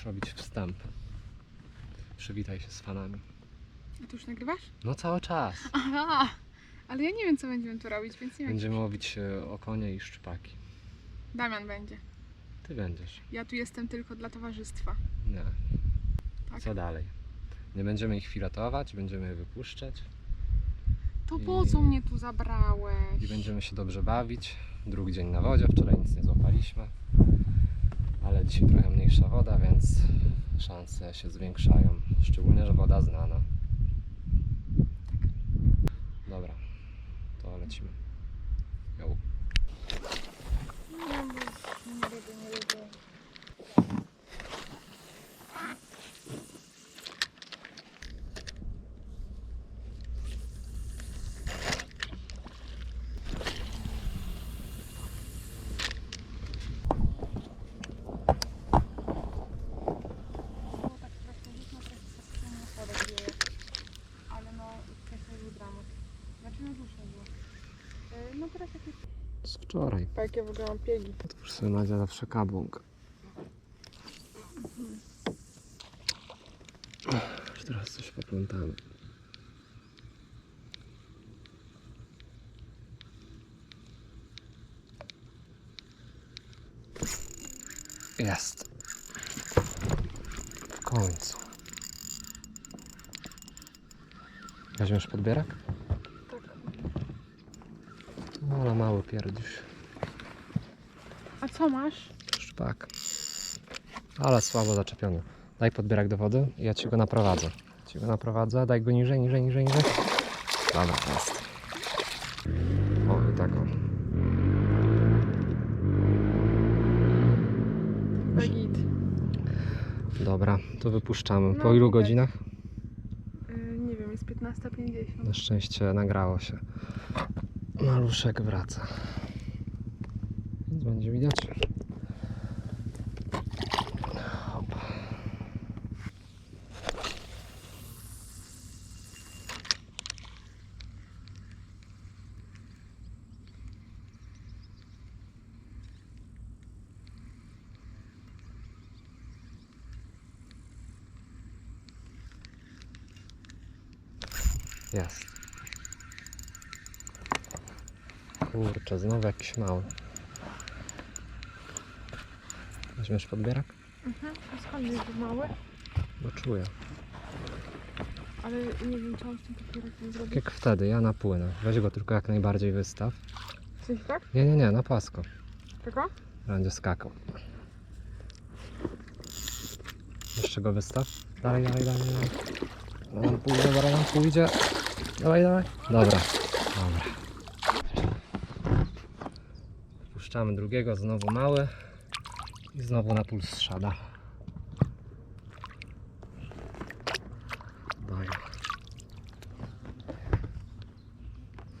musisz robić wstęp. Przywitaj się z fanami. A ty już nagrywasz? No cały czas. Aha! Ale ja nie wiem, co będziemy tu robić, więc nie wiem. Będziemy łowić e, okonie i szczupaki. Damian będzie. Ty będziesz. Ja tu jestem tylko dla towarzystwa. Nie. Tak. Co dalej? Nie będziemy ich filetować, będziemy je wypuszczać To po co I- mnie tu zabrałeś? i będziemy się dobrze bawić. Drugi dzień na wodzie, wczoraj nic nie złapaliśmy, ale dzisiaj trochę mniejsza woda, więc szanse się zwiększają. Szczególnie, że woda znana. Dobra, to lecimy. Jo. Nie, bo nie lubię, nie lubię. Było tak trochę zimno, trochę zaskoczenie woda wieje. Ale no, trochę był dramat. Znaczy no dłuższe było. Yy, No teraz jakieś... Z wczoraj. Tak, jakie w ogóle mam piegi. Otwórz sobie Madzia zawsze kabłąk. Już teraz coś poplątamy. Jest. W końcu. Weźmiesz podbierak? No, mały pierdzisz. A co masz? Szpak. Ale słabo zaczepiony. Daj podbierak do wody i ja ci go naprowadzę. Ci go naprowadzę, daj go niżej, niżej, niżej, niżej. Dobra, jest. O, i tak o. Git. Dobra, to wypuszczamy. Po No, ilu widać. godzinach? Yy, nie wiem, jest 15.50. Na szczęście nagrało się. Maluszek wraca. Więc będzie widać. Hop. Jest. Kurczę, znowu jakiś mały. Weźmiesz podbierak? Mhm. A skąd jest mały? Bo czuję. Ale nie wiem, co on z tym papierkiem zrobić. Jak wtedy, ja napłynę. Weź go tylko jak najbardziej wystaw. Sensie tak? Nie, nie, nie, na płasko. Tylko? Będzie skakał. Jeszcze go wystaw. Dalej, dalej, dalej. dalej. Zaraz nam pójdzie, zaraz nam pójdzie. Dawaj, dawaj. Dobra, dobra. Puszczamy drugiego, znowu mały. I znowu na puls szada. Daję.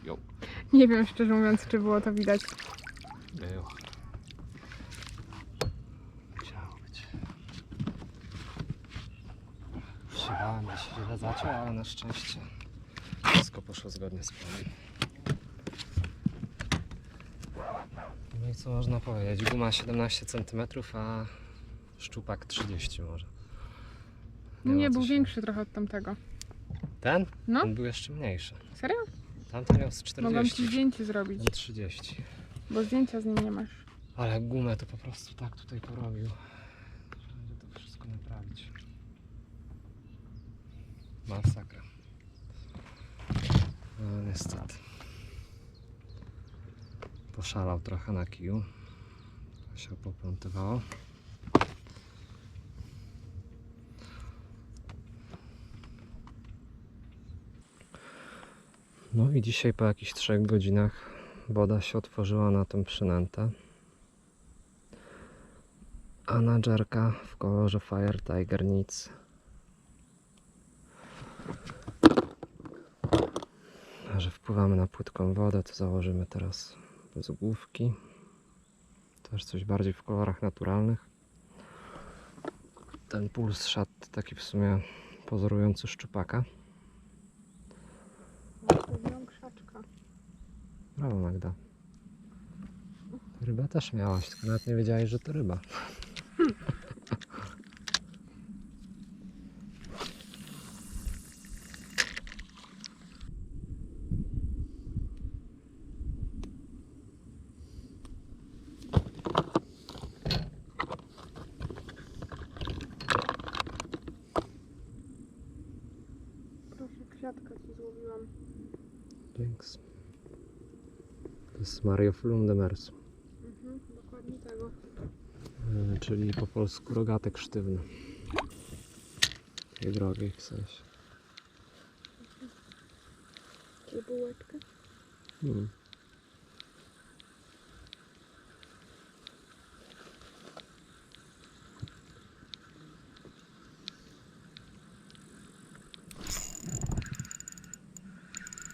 Jo. Nie wiem, szczerze mówiąc, czy było to widać. Było. Musiało być. Że się źle zaciął, ale na szczęście wszystko poszło zgodnie z planem. No i co można powiedzieć? Guma 17 cm, a szczupak 30 może. No ma nie, co był się- większy trochę od tamtego. Ten? No. On był jeszcze mniejszy. Serio? Tamten miał z Mogłam ci 40. zdjęcie zrobić, Ten 30. bo zdjęcia z nim nie masz. Ale gumę to po prostu tak tutaj porobił. Trzeba będzie to wszystko naprawić. Masakra. No niestety. Poszalał trochę na kiju. To się poplątywało. No i dzisiaj po jakichś trzech godzinach woda się otworzyła na tą przynętę. A nadżerka w kolorze Fire Tiger nic. A że wpływamy na płytką wodę, to założymy teraz bez główki. Też coś bardziej w kolorach naturalnych. Ten puls szat taki w sumie pozorujący szczupaka. Brawo Magda. Rybę też miałaś, tylko nawet nie wiedziałeś, że to ryba. rogatka ci złowiłam. Thanks. To jest Mario Flundemersu, Mhm, dokładnie tego. yy, czyli po polsku rogatek sztywny. I drogi w sensie. Czy bułeczkę? Hmm.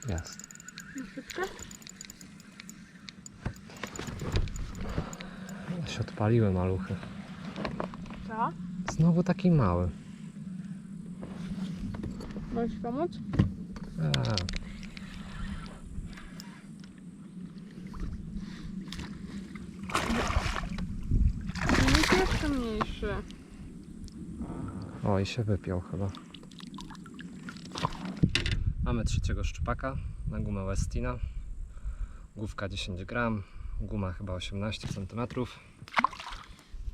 Jest. Na szybkę? się odpaliły maluchy. Co? Znowu taki mały. Możesz pomóc? A, jeszcze mniejszy. o, i się wypiął chyba. Mamy trzeciego szczupaka na gumę Westina. Główka 10 gram, guma chyba 18 cm.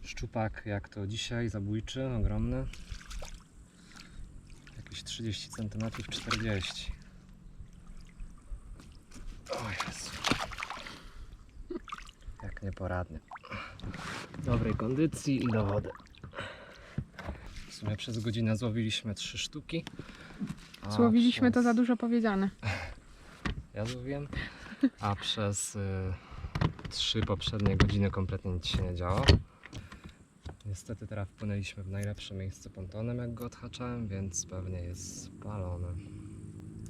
Szczupak jak to dzisiaj, zabójczy, ogromny. Jakieś 30 cm, 40 O Jezu. Jak nieporadny. Dobrej kondycji i do wody. W sumie przez godzinę złowiliśmy trzy sztuki. a Złowiliśmy to przez- za dużo powiedziane. Ja złowiłem. A przez y, trzy poprzednie godziny kompletnie nic się nie działo. Niestety teraz wpłynęliśmy w najlepsze miejsce pontonem, jak go odhaczałem, więc pewnie jest spalony.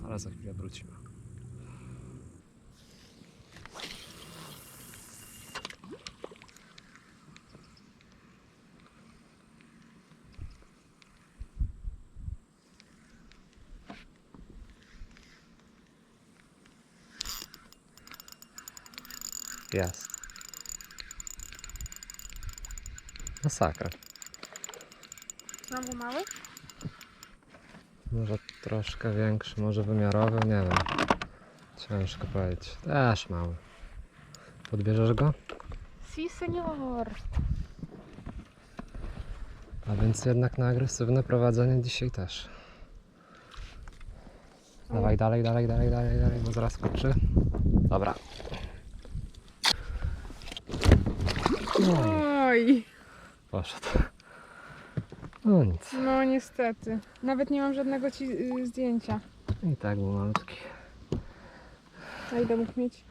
Ale za chwilę wrócimy. Jest. Masakra. Znowu mały? Może troszkę większy, może wymiarowy, nie wiem. Ciężko powiedzieć. Też mały. Podbierzesz go? Si, senior. A więc jednak na agresywne prowadzenie dzisiaj też. Dawaj dalej, dalej, dalej, dalej, dalej, bo zaraz skoczy. Dobra. No, Oj, poszedł. No nic. no niestety. Nawet nie mam żadnego ci y, zdjęcia. I tak był malutki. A ile mógł mieć?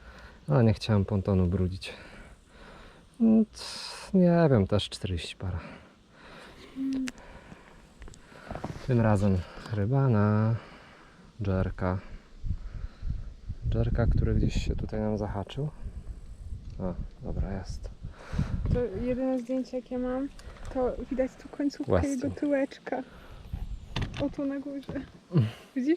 No nie chciałem pontonu brudzić. C- Nie wiem, też 40 para. Tym razem ryba na dżerka. Dżerka, który gdzieś się tutaj nam zahaczył. O, dobra, jest. To jedyne zdjęcie jakie mam, to widać tu końcówkę jego tyłeczka. O tu na górze. Widzisz?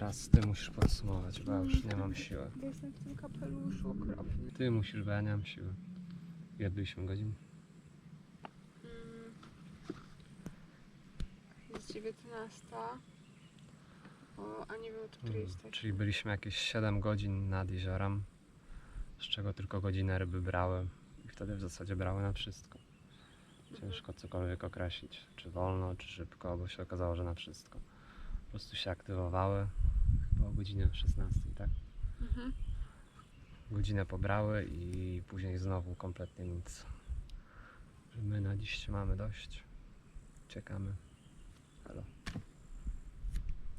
Teraz ty musisz podsumować, bo ja już nie mam siły. Jestem w tym kapeluszu okropny. Ty musisz, bo ja nie mam siły. Ile byliśmy godzin? Mm. Jest 19. O, a nie wiem, o której Mm, jest tak. Czyli byliśmy jakieś 7 godzin nad jeziorem, z czego tylko godzinę ryby brały i wtedy w zasadzie brały na wszystko. Ciężko cokolwiek określić, czy wolno, czy szybko, bo się okazało, że na wszystko. Po prostu się aktywowały o godzinie 16, tak? Mhm. Godzinę pobrały i później znowu kompletnie nic. My na dziś mamy dość. Czekamy. Halo.